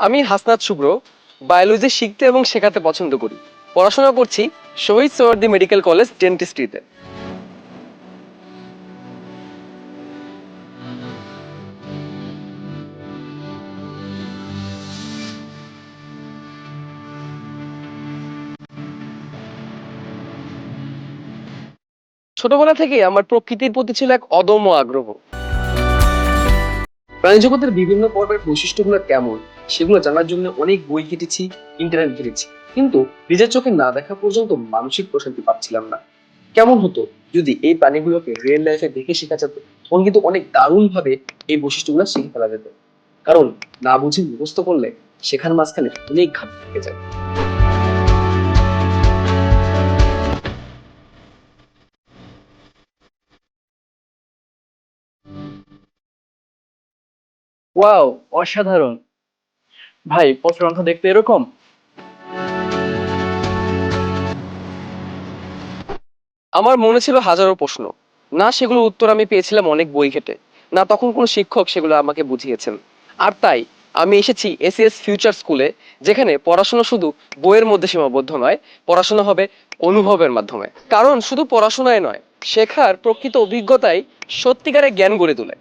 আমি হাসনাত শুভ্র বায়োলজি শিখতে এবং শেখাতে পছন্দ করি। পড়াশোনা করছি শহীদ সোয়ার্দি মেডিকেল কলেজ ডেন্টিস্ট্রিতে। ছোটবেলা থেকে আমার প্রকৃতির প্রতি ছিল এক অদম্য আগ্রহ। প্রাণীজগতের বিভিন্ন পর্বের বৈশিষ্ট্যগুলো কেমন, সেগুলো জানার জন্য অনেক বই কেটেছি ইন্টারনেট ঘেটেছি কিন্তু নিজের চোখে না দেখা পর্যন্ত মানসিক প্রশান্তি পাচ্ছিলাম না। কেমন হতো যদি এই প্রাণীগুলোকে রিয়েল লাইফে দেখে শেখা যেত, তখন কিন্তু অনেক দারুণ ভাবে এই বৈশিষ্ট্যগুলো শিখে ফেলা যেত। কারণ না বুঝে মুখস্থ করলে শেখার মাঝখানে অনেক ঘাট থেকে যায়। ওয়াও অসাধারণ। ভাই পত্রাংশ দেখতে এরকম? আমার মনে ছিল হাজারো প্রশ্ন। না সেগুলোর উত্তর আমি পেয়েছিলাম অনেক বই ঘেটে। না তখন কোনো শিক্ষক সেগুলো আমাকে বুঝিয়েছেন। আর তাই, আমি এসেছি এসিএস ফিউচার স্কুলে, যেখানে পড়াশোনা শুধু বইয়ের মধ্যে সীমাবদ্ধ নয়, পড়াশোনা হবে অনুভবের মাধ্যমে। কারণ শুধু পড়াশোনায় নয়, শেখার প্রকৃত অভিজ্ঞতাই সত্যিকারের জ্ঞান গড়ে তোলে।